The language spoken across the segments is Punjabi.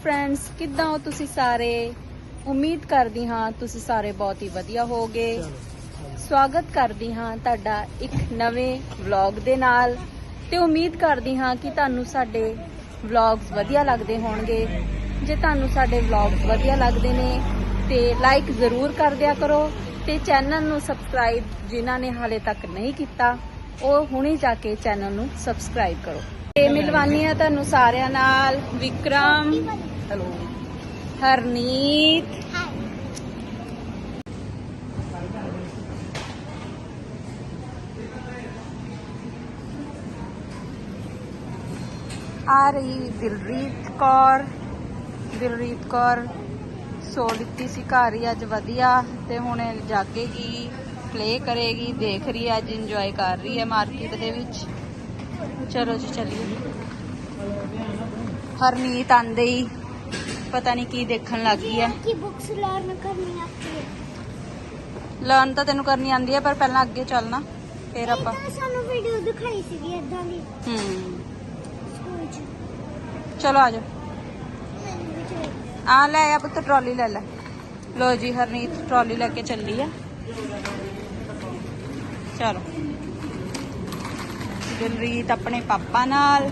ਫਰੈਂਡਸ ਕਿੱਦਾਂ ਹੋ ਤੁਸੀਂ ਸਾਰੇ? ਉਮੀਦ ਕਰਦੀ ਹਾਂ ਤੁਸੀਂ ਸਾਰੇ ਬਹੁਤ ਹੀ ਵਧੀਆ ਹੋਗੇ ਸਵਾਗਤ ਕਰਦੀ ਹਾਂ ਤੁਹਾਡਾ ਇੱਕ ਨਵੇਂ ਵਲੌਗ ਦੇ ਨਾਲ ਤੇ ਉਮੀਦ ਕਰਦੀ ਹਾਂ ਕਿ ਤੁਹਾਨੂੰ ਸਾਡੇ ਵਲੌਗਸ ਵਧੀਆ ਲੱਗਦੇ ਹੋਣਗੇ। ਜੇ ਤੁਹਾਨੂੰ ਸਾਡੇ ਵਲੌਗਸ ਵਧੀਆ ਲੱਗਦੇ ਨੇ ਤੇ ਲਾਈਕ ਜ਼ਰੂਰ ਕਰ ਦਿਆ ਕਰੋ ਤੇ ਚੈਨਲ ਨੂੰ ਸਬਸਕ੍ਰਾਈਬ ਜਿਨ੍ਹਾਂ ਨੇ ਹਾਲੇ ਤੱਕ ਨਹੀਂ ਕੀਤਾ ਉਹ ਹੁਣੇ ਜਾ ਕੇ ਚੈਨਲ ਨੂੰ ਸਬਸਕ੍ਰਾਈਬ ਕਰੋ। ਤੇ ਮਿਲਵਾਨੀ ਆ ਤੁਹਾਨੂੰ ਸਾਰਿਆਂ ਨਾਲ। ਵਿਕਰਮ। ਹੈਲੋ। ਹਰਨੀਤ। ਆ ਰਹੀ ਦਿਲਰੀਤ ਕੌਰ। ਦਿਲਰੀਤ ਕੌਰ ਸੋ ਲਿੱਤੀ ਸੀ ਘਰ ਹੀ, ਅੱਜ ਵਧੀਆ ਤੇ ਹੁਣ ਜਾਗੇਗੀ ਪਲੇ ਕਰੇਗੀ, ਦੇਖ ਰਹੀ ਹੈ, ਅੱਜ ਇੰਜੋਏ ਕਰ ਰਹੀ ਹੈ ਮਾਰਕੀਟ ਦੇ ਵਿੱਚ। ਚਲੋ ਜੀ, ਚੱਲੀਏ। ਹਰਨੀਤ ਆਂਦੇ ਹੀ। ਪਤਾ ਨਹੀਂ ਕੀ ਦੇਖਣ ਲੱਗ ਗਈ ਹੈ। ਕਿ ਬੁੱਕਸ ਲਰਨ ਕਰਨੀ ਆਉਂਦੀ ਲਰਨ ਤਾਂ ਤੈਨੂੰ ਕਰਨੀ ਆਉਂਦੀ ਹੈ ਪਰ ਪਹਿਲਾਂ ਅੱਗੇ ਚੱਲਣਾ ਫਿਰ ਆਪਾਂ। ਸਾਨੂੰ ਵੀਡੀਓ ਦਿਖਾਈ ਸੀਗੀ ਇਦਾਂ ਦੀ। ਹੂੰ। ਚਲੋ ਆ ਜਾ ਆ ਲੈ ਆ ਪੁੱਤ ਟਰਾਲੀ ਲੈ ਲੈ। ਲੋ ਜੀ ਹਰਨੀਤ ਟਰਾਲੀ ਲੈ ਕੇ ਚੱਲੀ ਆ। ਚਲੋ। ਦਿਲਰੀਤ ਆਪਣੇ ਪਾਪਾ ਨਾਲ।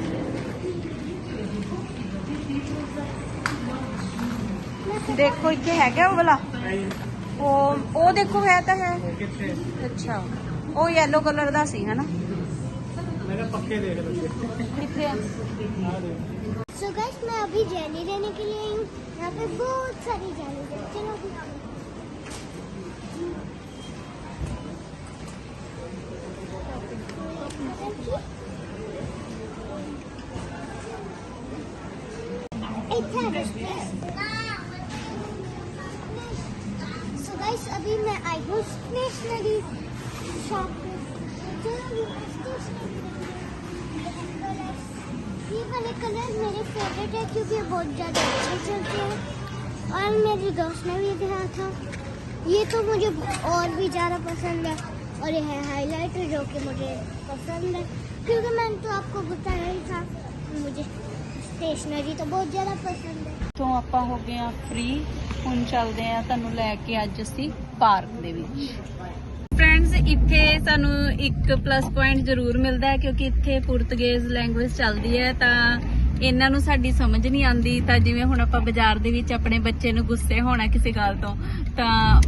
ਦੇਖੋ ਇੱਥੇ ਹੈਗਾ ਉਹ ਵਾਲਾ ਉਹ ਉਹ ਦੇਖੋ ਹੈ ਤਾਂ ਹੈ ਅੱਛਾ ਉਹ ਯੈਲੋ ਕਲਰ ਦਾ ਸੀ ਹਨਾ मैंने पक्के देख लो ਕਿੱਥੇ ਆ सो गाइस मैं अभी जेली लेने के लिए आई हूँ यहाँ पे बहुत सारी जेली है चलो अभी सो मैं आई हूँ स्टेशनरी शॉप ये वाले कलर मेरे फेवरेट है क्योंकि ये बहुत ज़्यादा अच्छे चलते हैं। और मेरे दोस्त ने भी कहा था। ये तो मुझे और भी ज़्यादा पसंद है। और ये है हाईलाइटर जो कि मुझे पसंद है। क्योंकि मैंने तो आपको बताया ही था मुझे ਸਟੇਸ਼ਨਰੀ ਤਾਂ ਬਹੁਤ ਜ਼ਿਆਦਾ ਪਸੰਦ ਹੈ। ਤੋਂ ਆਪਾਂ ਹੋ ਗਏ ਆ ਫ੍ਰੀ ਹੁਣ ਚੱਲਦੇ ਆ ਤੁਹਾਨੂੰ ਲੈ ਕੇ ਅੱਜ ਅਸੀਂ ਪਾਰਕ ਦੇ ਵਿੱਚ। ਫਰੈਂਡਸ ਇੱਥੇ ਸਾਨੂੰ ਇੱਕ ਪਲੱਸ ਪੁਆਇੰਟ ਜ਼ਰੂਰ ਮਿਲਦਾ ਹੈ ਕਿਉਂਕਿ ਇੱਥੇ ਪੁਰਤਗੇਜ਼ ਲੈਂਗੁਏਜ ਚੱਲਦੀ ਹੈ ਤਾਂ ਇਹਨਾਂ ਨੂੰ ਸਾਡੀ ਸਮਝ ਨਹੀਂ ਆਉਂਦੀ। ਤਾਂ ਜਿਵੇਂ ਹੁਣ ਆਪਾਂ ਬਾਜ਼ਾਰ ਦੇ ਵਿੱਚ ਆਪਣੇ ਬੱਚੇ ਨੂੰ ਗੁੱਸੇ ਹੋਣਾ ਕਿਸੇ ਗੱਲ ਤੋਂ, ਤਾਂ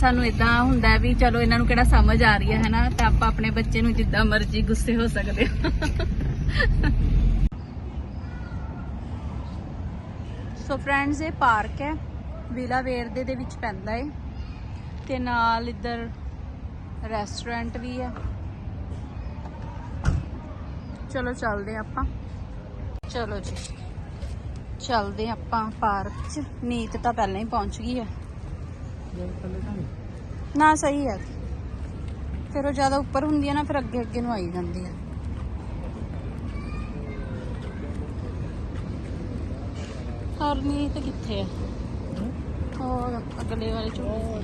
ਸਾਨੂੰ ਇਦਾਂ ਹੁੰਦਾ ਵੀ ਚਲੋ ਇਹਨਾਂ ਨੂੰ ਕਿਹੜਾ ਸਮਝ ਆ ਰਹੀ ਹੈ, ਹਨਾ? ਤਾਂ ਆਪਾਂ ਆਪਣੇ ਬੱਚੇ ਨੂੰ ਜਿੱਦਾਂ ਮਰਜ਼ੀ ਗੁੱਸੇ ਹੋ ਸਕਦੇ ਹਾਂ। ਸੋ ਫਰੈਂਡਸ ਇਹ ਪਾਰਕ ਹੈ ਵਿਲਾ ਵੇਰਦੇ ਦੇ ਵਿੱਚ ਪੈਂਦਾ ਹੈ ਤੇ ਨਾਲ ਇੱਧਰ ਰੈਸਟੋਰੈਂਟ ਵੀ ਹੈ। ਚਲੋ ਚੱਲਦੇ ਹਾਂ ਆਪਾਂ। ਚਲੋ ਜੀ। ਚੱਲਦੇ ਹਾਂ ਆਪਾਂ ਪਾਰਕ 'ਚ। ਨੀਤ ਤਾਂ ਪਹਿਲਾਂ ਹੀ ਪਹੁੰਚ ਗਈ ਹੈ। ਨਾ, ਸਹੀ ਹੈ। ਫਿਰ ਉਹ ਜ਼ਿਆਦਾ ਉੱਪਰ ਹੁੰਦੀ ਹੈ ਨਾ, ਫਿਰ ਅੱਗੇ ਅੱਗੇ ਨੂੰ ਆਈ ਜਾਂਦੀ ਹੈ। ਹਰਨੀਤ ਕਿੱਥੇ ਹੈ? ਉਹ ਅਗਲੇ ਵਾਲੇ ਝੂਲੇ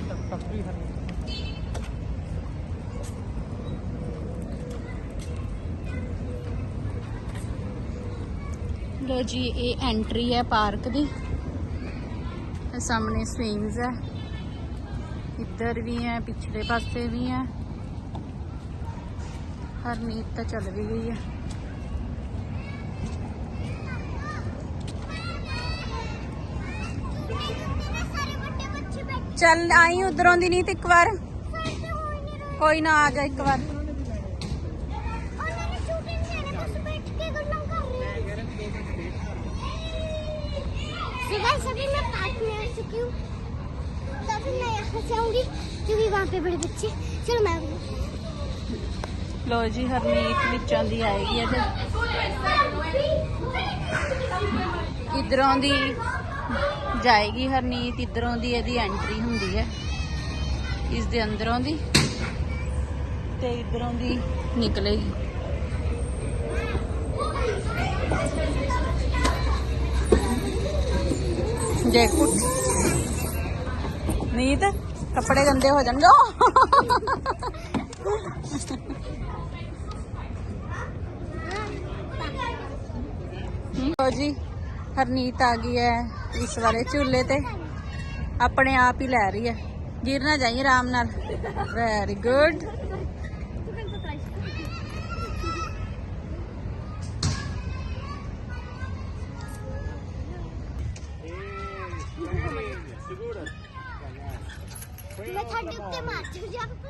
ਲੋ ਜੀ ਇਹ ਐਂਟਰੀ ਹੈ ਪਾਰਕ ਦੀ। ਸਾਹਮਣੇ ਸਵਿੰਗਸ ਹੈ। ਇੱਧਰ ਵੀ ਹੈ ਪਿਛਲੇ ਪਾਸੇ ਵੀ ਹੈ। ਹਰਨੀਤ ਤਾਂ ਚੱਲ ਵੀ ਗਈ ਹੈ। ਚੱਲ ਆਈ ਉਧਰੋਂ ਦੀ ਨਹੀਂ ਤੇ ਇੱਕ ਵਾਰ हुए हैं ਕੋਈ ਨਾ ਆ ਜਾ ਇੱਕ ਵਾਰ और मैंने शूटिंग मैंने बस बैठ के गल्ला कर रही हूँ So guys, अभी मैं पार्क में आ चुकी हूँ तो अभी मैं यहाँ से आऊंगी क्योंकि वहाँ पे बड़े बच्चे चलो मैं आऊंगी ਲੋ ਜੀ ਹਰਨੀਤ ਵਿੱਚੋਂ ਦੀ ਆਏਗੀ ਇਹਦੇ ਇਧਰੋਂ ਦੀ ਜਾਏਗੀ ਹਰਨੀਤ ਇਧਰੋਂ ਦੀ, ਇਹਦੀ ਐਂਟਰੀ ਹੁੰਦੀ ਹੈ। ਇਸ ਦੇ ਅੰਦਰੋਂ ਦੀ ਤੇ ਇਧਰੋਂ ਦੀ ਨਿਕਲੇਗੀ। ਜੇ ਨੀਤ, ਕੱਪੜੇ ਗੰਦੇ ਹੋ ਜਾਣਗੇ। ਲੋ ਜੀ, ਹਰਨੀਤ ਆ ਗਈ ਹੈ। ਇਸ ਵਾਲੇ ਝੂਲੇ ਤੇ ਆਪਣੇ ਆਪ ਹੀ ਲੈ ਰਹੀ ਹੈ। ਗਿਰ ਨਾ ਜਾਈ ਆਰਾਮ ਨਾਲ। ਵੈਰੀ ਗੁੱਡ ਮੈਂ ਤੁਹਾਡੇ ਉੱਤੇ ਮਾਰ ਚੁ ਜੰਪ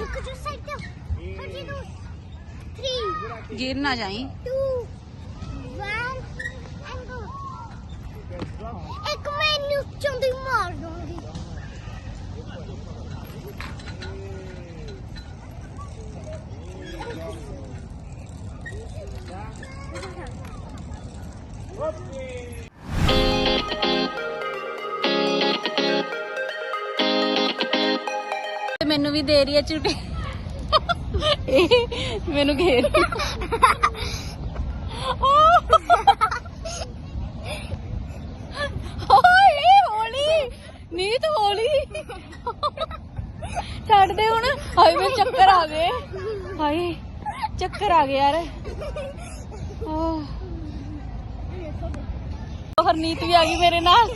ਰੁਕ ਜਾ ਸਾਈਡ ਤੇ। ਥਰਟੀ ਟੂ 3 ਗਿਰ ਨਾ ਜਾਈ। 2 ਇੱਕ ਮੈਨੂੰ ਚੁੰਦੀ ਮਾਰ ਦੂੰਗੀ ਤੇ ਮੈਨੂੰ ਵੀ ਦੇ ਰਹੀ ਹੈ ਝੂਟੇ ਇਹ ਮੈਨੂੰ ਘੇਰ ਓਏ ਹੋਲੀ ਨੀਤ ਹੋਲੀ ਛੱਡ ਦੇ ਹੁਣ? ਹਾਏ ਮੇਰੇ ਚੱਕਰ ਆ ਗਏ। ਹਾਏ, ਚੱਕਰ ਆ ਗਏ ਯਾਰ। ਆਹ। ਹਰਨੀਤ ਵੀ ਆ ਗਈ ਮੇਰੇ ਨਾਲ।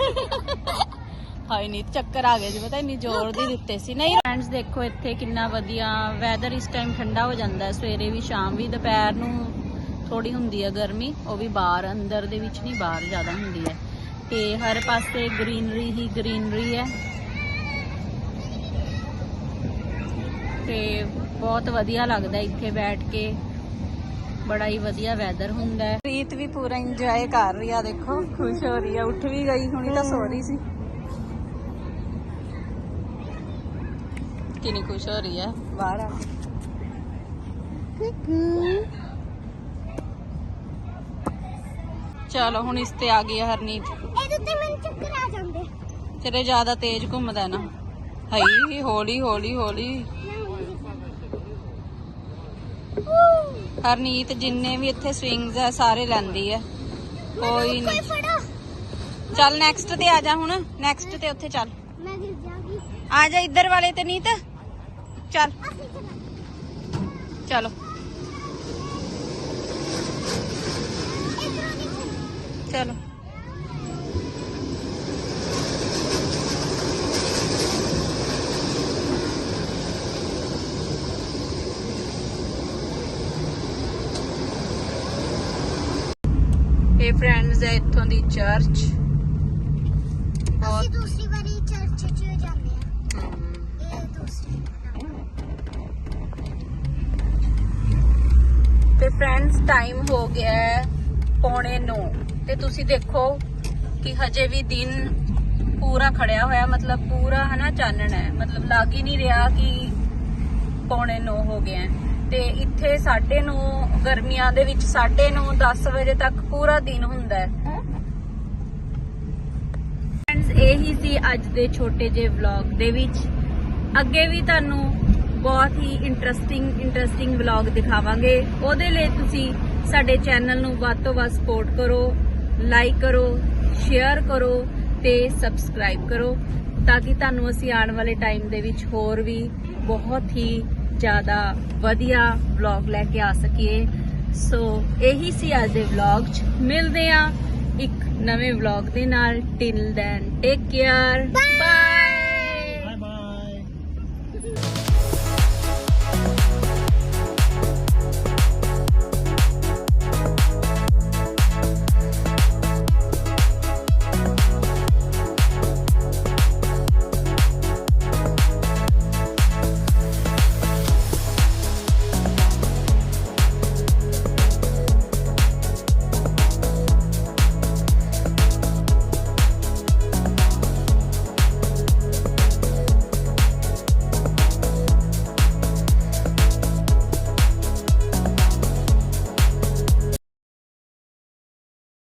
ਹਾਏ, ਨੀਤ, ਚੱਕਰ ਆ ਗਏ ਜੀ, ਪਤਾ ਇੰਨੀ ਜ਼ੋਰ ਦੀ ਦਿੱਤੇ ਸੀ। ਨਹੀਂ ਫਰੈਂਡਸ ਦੇਖੋ, ਇੱਥੇ ਕਿੰਨਾ ਵਧੀਆ ਵੈਦਰ ਇਸ ਟਾਈਮ ਠੰਡਾ ਹੋ ਜਾਂਦਾ ਹੈ। ਸਵੇਰੇ ਵੀ, ਸ਼ਾਮ ਵੀ, ਦੁਪਹਿਰ ਨੂੰ ਥੋੜੀ ਹੁੰਦੀ ਹੈ ਗਰਮੀ। ਉਹ ਵੀ ਬਾਹਰ, ਅੰਦਰ ਦੇ ਵਿੱਚ ਨਹੀਂ, ਬਾਹਰ ਜ਼ਿਆਦਾ ਹੁੰਦੀ ਹੈ। ਤੇ ਹਰ ਪਾਸੇ ਗ੍ਰੀਨਰੀ ਹੀ ਗ੍ਰੀਨਰੀ ਹੈ। ਤੇ ਬਹੁਤ ਵਧੀਆ ਲੱਗਦਾ ਇੱਥੇ ਬੈਠ ਕੇ। ਬੜਾ ਹੀ ਵਧੀਆ ਵੈਦਰ ਹੁੰਦਾ ਹੈ। ਰੀਤ ਵੀ ਪੂਰਾ ਇੰਜੋਏ ਕਰ ਰਹੀ ਆ ਦੇਖੋ ਖੁਸ਼ ਹੋ ਰਹੀ ਆ ਉੱਠ ਵੀ ਗਈ ਹੁਣੀ ਤਾਂ ਸੋ ਰਹੀ ਸੀ। ਕਿੰਨੀ ਖੁਸ਼ ਹੋ ਰਹੀ ਹੈ ਬਾਹਰ ਆ। ਚਲੋ ਹੁਣ ਇਸ ਤੇ ਆ ਗਈ ਹੈ ਹਰਨੀਤ। ਇਹਦੇ ਉੱਤੇ ਮੈਨੂੰ ਚੱਕਰ ਆ ਜਾਂਦੇ। ਤੇਰੇ ਜ਼ਿਆਦਾ ਤੇਜ਼ ਘੁੰਮਦਾ ਨਾ। ਹਈ ਹੌਲੀ ਹੌਲੀ ਹੌਲੀ। ਹਰਨੀਤ ਜਿੰਨੇ ਵੀ ਇੱਥੇ ਸਵਿੰਗਸ ਆ ਸਾਰੇ ਲੈਂਦੀ ਹੈ ਕੋਈ ਨਹੀਂ ਚੱਲ ਨੈਕਸਟ ਤੇ ਆ ਜਾ ਹੁਣ। ਨੈਕਸਟ ਤੇ ਉੱਥੇ ਚੱਲ। ਮੈਂ ਗਿਰ ਜਾਗੀ। ਆ ਜਾ ਇੱਧਰ ਵਾਲੇ ਤੇ ਨੀਤ। ਚੱਲ। ਚਲਾ। ਨਹੀਂ ਚਲੋ। ਇਹ ਫਰੈਂਡਸ ਹੈ ਇੱਥੋਂ ਦੀ ਚਰਚ ਅਸੀਂ ਦੂਸਰੀ ਵਾਰੀ ਚਰਚ ਚ ਜਾਂਦੇ ਆ ਹਮ, ਇਹ ਦੂਸਰੀ ਤੇ ਫਰੈਂਡਸ ਟਾਈਮ ਹੋ ਗਿਆ ਹੈ ਪੌਣੇ 9 ਤੇ ਤੁਸੀਂ ਦੇਖੋ ਕਿ ਹਜੇ ਵੀ ਦਿਨ ਪੂਰਾ ਖੜਿਆ ਹੋਇਆ ਮਤਲਬ ਪੂਰਾ ਹਨਾ ਚਾਨਣ ਹੈ। ਮਤਲਬ ਲੱਗ ਹੀ ਨਹੀਂ ਰਿਹਾ ਕਿ ਪੌਣੇ 9 ਹੋ ਗਏ ਹੈ। ਤੇ ਇੱਥੇ 9:30 ਗਰਮੀਆਂ ਦੇ ਵਿੱਚ 9:30 10 ਵਜੇ ਤੱਕ ਪੂਰਾ ਦਿਨ ਹੁੰਦਾ ਹੈ। ਫਰੈਂਡਸ ਇਹੀ ਸੀ ਅੱਜ ਦੇ ਛੋਟੇ ਜਿਹੇ ਵਲੌਗ ਦੇ ਵਿੱਚ। ਅੱਗੇ ਵੀ ਤੁਹਾਨੂੰ ਬਹੁਤ ਹੀ ਇੰਟਰਸਟਿੰਗ ਇੰਟਰਸਟਿੰਗ ਵਲੌਗ ਦਿਖਾਵਾਂਗੇ। ਉਹਦੇ ਲਈ ਤੁਸੀਂ ਸਾਡੇ ਚੈਨਲ ਨੂੰ ਵੱਧ ਤੋਂ ਵੱਧ ਸਪੋਰਟ ਕਰੋ ਲਾਈਕ ਕਰੋ ਸ਼ੇਅਰ ਕਰੋ ਤੇ ਸਬਸਕ੍ਰਾਈਬ ਕਰੋ ਤਾਂ ਕਿ ਤੁਹਾਨੂੰ ਅਸੀਂ ਆਉਣ ਵਾਲੇ ਟਾਈਮ ਦੇ ਵਿੱਚ ਹੋਰ ਵੀ ਬਹੁਤ ਹੀ ਜ਼ਿਆਦਾ ਵਧੀਆ ਵਲੌਗ ਲੈ ਕੇ ਆ ਸਕੀਏ। ਸੋ ਇਹੀ ਸੀ ਅੱਜ ਦੇ ਵਲੌਗ 'ਚ। ਮਿਲਦੇ ਆ ਇੱਕ ਨਵੇਂ ਵਲੌਗ ਦੇ ਨਾਲ। Till then take care bye bye bye